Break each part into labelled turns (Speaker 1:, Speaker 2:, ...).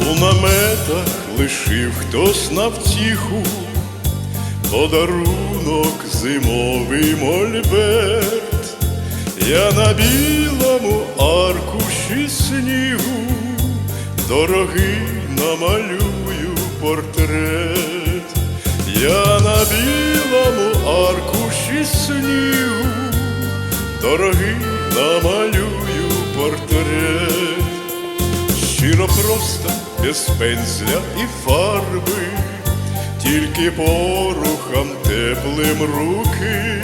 Speaker 1: У наметах лишив хтось на втіху, подарунок зимовий мольберт, я на білому аркуші снігу, дорогий намалюю портрет, я на білому аркуші снігу, дорогий намалюю портрет. Щиро просто, без пензля і фарби, тільки порухом теплим руки,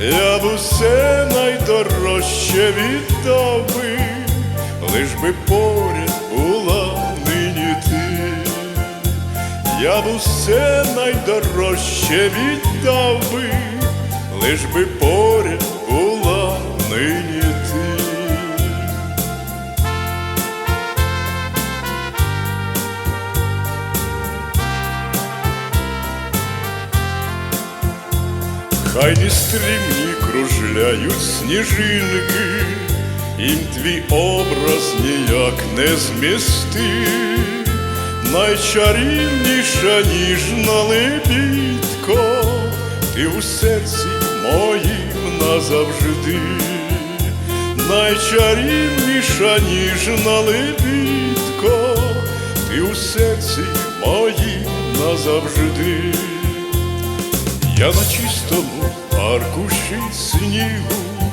Speaker 1: я б усе найдорожче віддав би, лиш би поряд була нині ти, я б усе найдорожче віддав би, лиш би поряд була нині Хай не стрімні кружляють сніжинки, їм твій образ ніяк не змісти, найчарівніша ніжна лебідко, ти у серці моїм назавжди, найчарівніша ніжна лебідко, ти у серці моїм назавжди. Я на чистому аркуші снігу,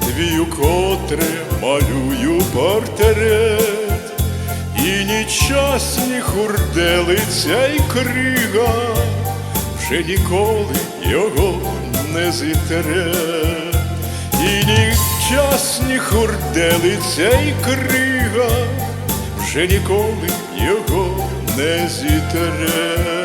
Speaker 1: твій укотре малюю портрет, і ні час, ні хурделиця й крига, вже ніколи його не зітре, і ні час, ні хурделиця й крига, вже ніколи його не зітре.